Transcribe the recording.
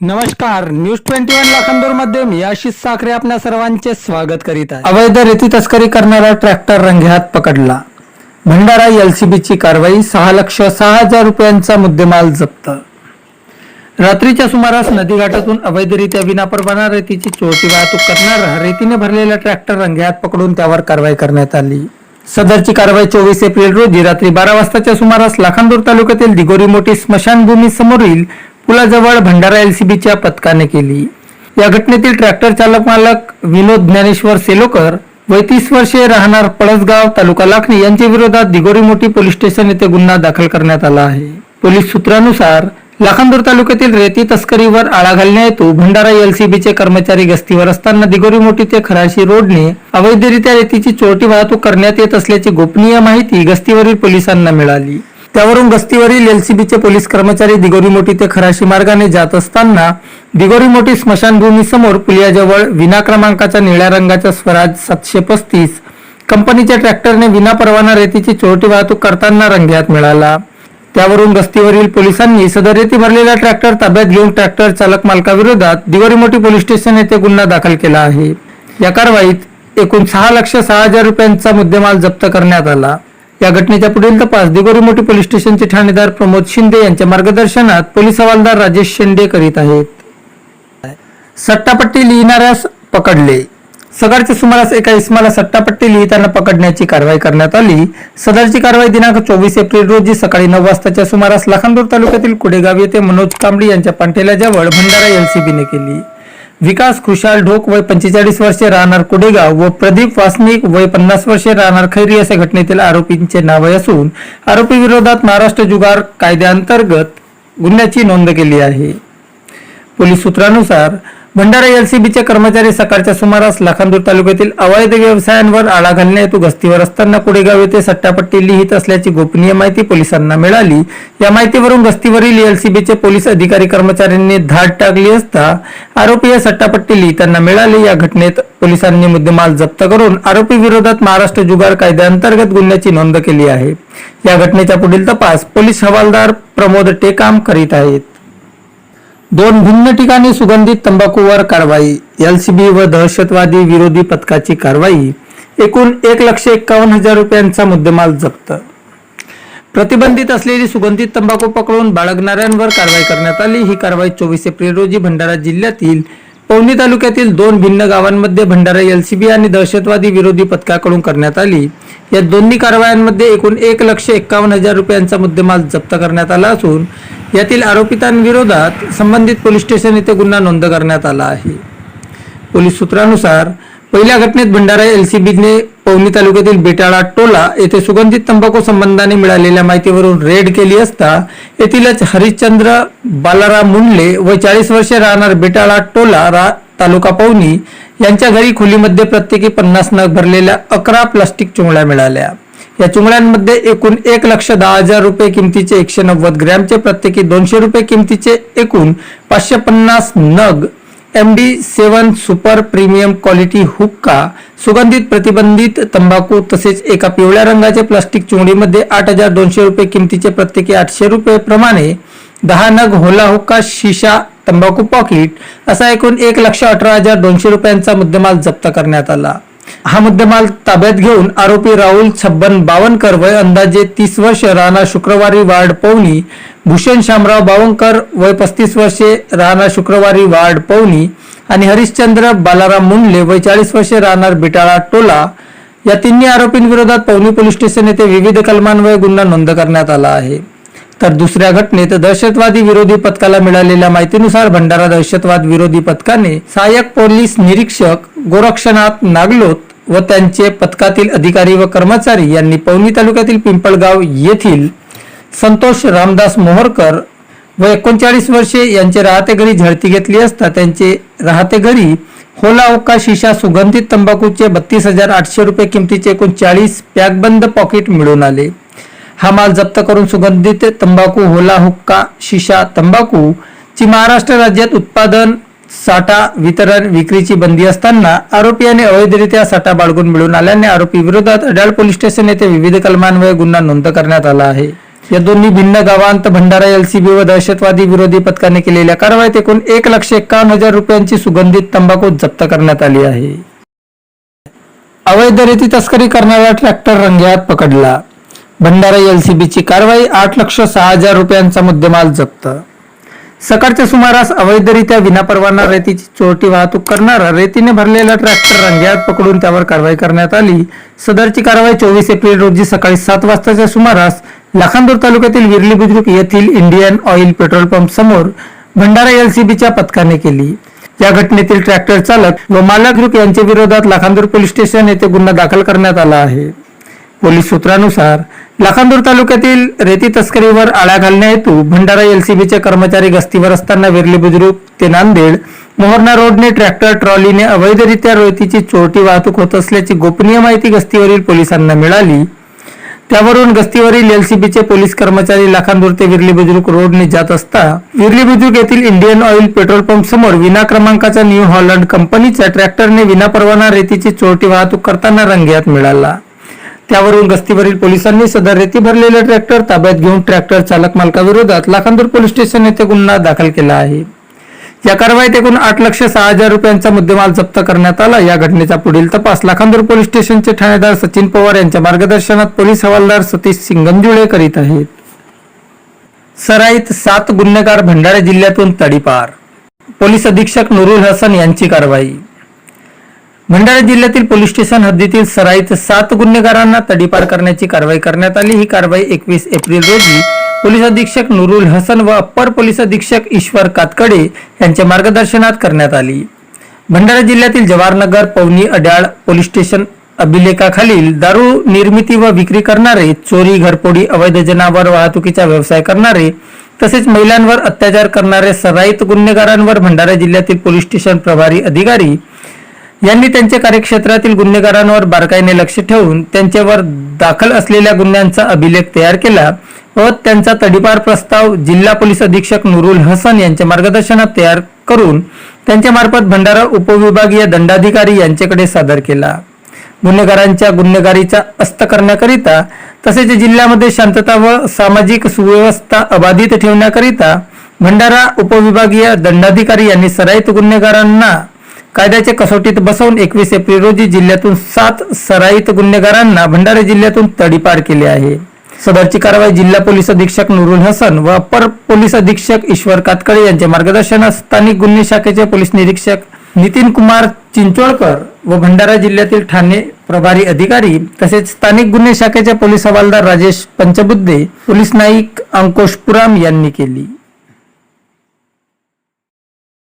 नमस्कार. News twenty one लाखांदूरमध्ये मी आशिष साखरे आपल्या सर्वांचे स्वागत करीत आहे. अवैध रेती तस्करी करणारा ट्रॅक्टर रंगेहात पकडला. भंडारा एलसीबीची कारवाई सहा लक्ष सहा हजार रुपयांचा मुद्देमाल जप्त. रात्रीच्या सुमारास नदीघाटातून अवैधरित्या विनापरवाना रेतीची चोरटी वाहतूक करणारा रेतीने भरलेला ट्रॅक्टर रंगेहात पकडून त्यावर कारवाई करण्यात आली. सदरची कारवाई चोवीस एप्रिल रोजी रात्री बारा वाजताच्या सुमारास लाखांदूर तालुक्यातील दिगोरी मोठी स्मशानभूमी समोरील पुलाजवळ भंडारा एलसीबीच्या पथकाने केली. या घटनेतील ट्रॅक्टर चालक मालक विनोद ज्ञानेश्वर सेलोकर व तीस वर्षे राहणार पळसगाव तालुका लाखणी यांच्या विरोधात दिगोरी मोठी पोलीस स्टेशन येथे गुन्हा दाखल करण्यात आला आहे. पोलीस सूत्रानुसार लाखांदूर तालुक्यातील रेती तस्करीवर आळा घालण्या हेतू भंडारा एलसीबीचे कर्मचारी गस्तीवर असताना दिगोरी मोठी ते खराशी रोडने अवैधरित्या रेतीची चोरटी वाहतूक करण्यात येत असल्याची गोपनीय माहिती गस्तीवरील पोलिसांना मिळाली. त्यावरून गस्तीवरील एलसीबीचे पोलीस कर्मचारी दिगोरी मोठी ते खराशी मार्गाने जात असताना दिगोरी मोठी स्मशानभूमी समोर पुलियाजवळ विना क्रमांकाच्या निळ्या रंगाच्या स्वराज सातशे पस्तीस कंपनीच्या ट्रॅक्टरने विना परवाना रेतीची चोरटी वाहतूक करताना रंगेहात मिळाला. त्यावरून गस्तीवरील पोलिसांनी सदर रेती भरलेला ट्रॅक्टर ताब्यात घेऊन ट्रॅक्टर चालक मालकाविरोधात दिगोरी मोठी पोलीस स्टेशन येथे गुन्हा दाखल केला आहे. या कारवाईत एकूण सहा लक्ष सहा हजार रुपयांचा मुद्देमाल जप्त करण्यात आला. या घटनेच्या पुढील तपास दिगोरी मोठी पोलीस स्टेशनचे ठाणेदार प्रमोद शिंदे यांच्या मार्गदर्शनात पोलीस हवालदार राजेश शेंडे करीत आहेत. सट्टापट्टी लिहिणाऱ्यास पकडले. सकाळच्या सुमारास एका इस्माला सट्टापट्टी लिहिताना पकडण्याची कारवाई करण्यात आली. सदरची कारवाई दिनांक चोवीस एप्रिल रोजी सकाळी नऊ वाजताच्या सुमारास लाखांदूर तालुक्यातील कुडेगाव येथे मनोज कांबळी यांच्या पांठेल्याजवळ भंडारा एलसीबीने केली. विकास खुशाल ढोक वय पंचेचाळीस वर्षे राहणार कुडेगाव व प्रदीप वासनिक वय पन्नास वर्षे राहणार खैरी असे घटनेतील आरोपींचे नावे असून आरोपी विरोधात महाराष्ट्र जुगार कायद्याअंतर्गत गुन्ह्याची नोंद केली आहे. पोलीस सूत्रानुसार भंडारा एलसीबीचे कर्मचारी सकाळच्या सुमारास लाखांदूर तालुक्यातील अवैध व्यवसायांवर आळा घालण्या हेतू गस्तीवर असताना कुडेगाव येथे सट्टापट्टी लिहित असल्याची गोपनीय माहिती पोलिसांना मिळाली. या माहितीवरून गस्तीवरील एलसीबीचे पोलीस अधिकारी कर्मचाऱ्यांनी धाड टाकली असता आरोपी या सट्टापट्टी लिहिताना मिळाली. या घटनेत पोलिसांनी मुद्देमाल जप्त करून आरोपी विरोधात महाराष्ट्र जुगार कायद्याअंतर्गत गुन्ह्याची नोंद केली आहे. या घटनेचा पुढील तपास पोलीस हवालदार प्रमोद टेकाम करीत आहेत. दोन भिन्न ठिकाणी सुगंधित तंबाखूवर कारवाई एलसीबी व दहशतवादी विरोधी पथकाची कारवाई एकूण एक लक्ष एक्कावन्न हजार रुपयांचा मुद्देमाल जप्त. प्रतिबंधित असलेली सुगंधित तंबाखू पकडून बाळगणाऱ्यांवर कारवाई करण्यात आली. ही कारवाई चोवीस एप्रिल रोजी भंडारा जिल्ह्यातील पवनी तालुक्यातील दोन भिन्न गावांमध्ये भंडारा एलसीबी आणि दहशतवादी विरोधी पथकाकडून करण्यात आली. या दोन्ही कारवायांमध्ये एकूण एक लक्ष एक्कावन्न हजार रुपयांचा मुद्देमाल जप्त करण्यात आला असून यातील आरोपितांविरोधात संबंधित पोलीस स्टेशन येथे गुन्हा नोंद करण्यात आला आहे. पोलीस सूत्रानुसार पहिल्या घटनेत भंडारा एलसीबीने पवनी तालुक्यातील बेटाळा टोला येथे सुगंधित तंबाखू संबंधाने मिळालेल्या माहितीवरून रेड केली असता येथीलच हरिश्चंद्र बालाराम मुंडले व चाळीस वर्षे राहणार बेटाळा टोला रा तालुका पवनी यांच्या घरी खोलीमध्ये प्रत्येकी पन्नास नग भरलेल्या अकरा प्लास्टिक चुंगळ्या मिळाल्या. या चुंगळ्यांमध्ये एकूण एक लक्ष दहा हजार रुपये किमतीचे एकशे नव्वद ग्रॅमचे प्रत्येकी दोनशे रुपये किमतीचे एकूण पाचशे पन्नास नग M D seven super premium quality हुक्का सुगंधित प्रतिबंधित तंबाखू तसेच एका पिवळ्या रंगाचे प्लास्टिक चुंगडीमध्ये आठ हजार दोनशे रुपये किमतीचे प्रत्येकी आठशे रुपये प्रमाणे दहा नग होला हुक्का शिशा तंबाखू पॉकेट असा एकूण एक लक्ष अठरा हजार दोनशे रुपयांचा मुद्देमाल जप्त करण्यात आला. हा मुद्देमाल ताब्यात घेऊन आरोपी राहुल छब्बन बावनकर वय अंदाजे तीस वर्ष राहणार शुक्रवारी वार्ड पवनी भूषण शामराव बावनकर वय पस्तीस वर्षे राहणार शुक्रवारी वार्ड पवनी आणि हरिश्चंद्र बालाराम मुंडले वय चाळीस वर्षे राहणार बिटाळा टोला. या तिन्ही आरोपींविरोधात पवनी पोलीस स्टेशन येथे विविध कलमांवर गुन्हा नोंद करण्यात आला आहे. तर दुसऱ्या घटनेत दहशतवादी विरोधी पथकाला मिळालेल्या माहितीनुसार भंडारा दहशतवाद विरोधी पथकाने सहाय्यक पोलीस निरीक्षक गोरक्षनाथ नागलोत व त्यांचे पथकातील अधिकारी व कर्मचारी यांनी पवनी तालुक्यातील पिंपळगाव येथील संतोष रामदास मोहरकर व एकोणचाळीस वर्षे यांचे राहते घरी झडती घेतली असता त्यांचे राहते घरी होला ओका शिशा सुगंधित तंबाखूचे बत्तीस हजार आठशे रुपये किमतीचे एकूण चाळीस पॅकबंद पॉकेट मिळून आले. हा माल जप्त करून सुगंधित तंबाखू होला हुक्का शिशा तंबाखू ची महाराष्ट्र राज्यात उत्पादन साठा वितरण विक्रीची बंदी असताना आरोपी आणि अवैधरित्या साठा बाळगून मिळून आल्याने आरोपी विरोधात अडाळ पोलीस स्टेशन येथे विविध कलमांवर गुन्हा नोंद करण्यात आला आहे. या दोन्ही भिन्न गावांत भंडारा एलसीबी व दहशतवादी विरोधी पथकाने केलेल्या कारवाईत एकूण एक लक्ष एक्कावन्न हजार रुपयांची सुगंधित तंबाखू जप्त करण्यात आली आहे. अवैध तस्करी करणारा ट्रॅक्टर रंग्यात पकडला. भंडारा एलसीबीची कारवाई आठ लक्ष सहा हजार रुपयांचा मुद्देमाल जप्त. सकाळच्या सुमारास अवैधरित्या विनापरवाना रेतीची चोरटी वाहतूक करणारा रेतीने भरलेला ट्रॅक्टर रंग्यात पकडून त्यावर कारवाई करण्यात आली. सदरची कारवाई चोवीस एप्रिल रोजी सकाळी सात वाजताच्या सुमारास लाखांदूर तालुक्यातील विरली बुद्रुक येथील इंडियन ऑइल पेट्रोल पंप समोर भंडारा एलसीबीच्या पथकाने केली. या घटनेतील ट्रॅक्टर चालक व मालक यांच्या विरोधात लाखांदूर पोलीस स्टेशन येथे गुन्हा दाखल करण्यात आला आहे. पोलीस सूत्रानुसार लाखांदूर तालुक्यातील रेती तस्करीवर आळा घालण्या हेतू भंडारा एलसीबीचे कर्मचारी गस्तीवर असताना विरली बुद्रुक ते नांदेड मोहर्णा रोडने ट्रॅक्टर ट्रॉलीने अवैधरित्या रेतीची चोरटी वाहतूक होत असल्याची गोपनीय माहिती गस्तीवरील पोलिसांना मिळाली. त्यावरून गस्तीवरील एलसीबीचे पोलीस कर्मचारी लाखांदूर ते विरली बुजुर्ग रोडने जात असता विरली बुजुर्ग येथील इंडियन ऑइल पेट्रोल पंप समोर विना क्रमांकाचा न्यू हॉलंड कंपनीच्या ट्रॅक्टरने विनापरवाना रेतीची चोरटी वाहतूक करताना रंगयात मिळाला. त्यावरून गस्तीवरील पोलिसांनी सदर रेती भरलेले ट्रॅक्टर ताब्यात घेऊन ट्रॅक्टर चालक मालकाविरोधात लाखांदूर पोलीस स्टेशन येथे गुन्हा दाखल केला आहे. या कारवाईत एकूण आठ लक्ष सहा हजार रुपयांचा मुद्देमाल जप्त करण्यात आला. या घटनेचा पुढील तपास लाखांदूर पोलीस स्टेशनचे ठाणेदार सचिन पवार यांच्या मार्गदर्शनात पोलीस हवालदार सतीश सिंगंजुळे करीत आहेत. सराईत सात गुन्हेगार भंडारा जिल्ह्यातून तडीपार. पोलीस अधीक्षक नुरुल हसन यांची कारवाई. भंडारा जिल्ह्यातील पोलीस स्टेशन हद्दीतील सराईत सात गुन्हेगारांना तडीपार करण्याची कारवाई करण्यात आली. ही कारवाई एकवीस एप्रिल रोजी पोलीस अधीक्षक नुरुल हसन व अप्पर पोलीस अधीक्षक ईश्वर कातकडे यांच्या मार्गदर्शनात करण्यात आली. भंडारा जिल्ह्यातील जवाहरनगर पवनी अड्याळ पोलीस स्टेशन अभिलेखाखालील दारू निर्मिती व विक्री करणारे चोरी घरपोडी अवैध जनावर वाहतुकीचा व्यवसाय करणारे तसेच महिलांवर अत्याचार करणारे सराईत गुन्हेगारांवर भंडारा जिल्ह्यातील पोलीस स्टेशन प्रभारी अधिकारी यांनी त्यांच्या कार्यक्षेत्रातील गुन्हेगारांवर बारकाईने लक्ष ठेवून त्यांच्यावर दाखल असलेल्या गुन्ह्यांचा अभिलेख तयार केला व त्यांचा तडीपार प्रस्ताव जिल्हा पोलीस अधीक्षक नुरुल हसन यांच्या मार्गदर्शनात तयार करून त्यांच्या मार्फत भंडारा उपविभागीय दंडाधिकारी यांच्याकडे सादर केला. गुन्हेगारांच्या गुन्हेगारीचा अस्त करण्याकरिता तसेच जिल्ह्यामध्ये शांतता व सामाजिक सुव्यवस्था अबाधित ठेवण्याकरिता भंडारा उपविभागीय दंडाधिकारी यांनी सराईत गुन्हेगारांना कायद्याच्या कसोटीत बसवून एकवीस एप्रिल रोजी जिल्ह्यातून सात सराईत गुन्हेगारांना भंडारा जिल्ह्यातून तडीपार केले आहे. सदरची कारवाई जिल्हा पोलीस अधीक्षक नुरुल हसन व अपर पोलीस अधीक्षक ईश्वर कातकडे यांच्या मार्गदर्शनात स्थानिक गुन्हे शाखेचे पोलीस निरीक्षक नितीन कुमार चिंचोळकर व भंडारा जिल्ह्यातील ठाणे प्रभारी अधिकारी तसेच स्थानिक गुन्हे शाखेचे पोलीस हवालदार राजेश पंचबुद्धे पोलीस नाईक अंकुश पुराम यांनी केली.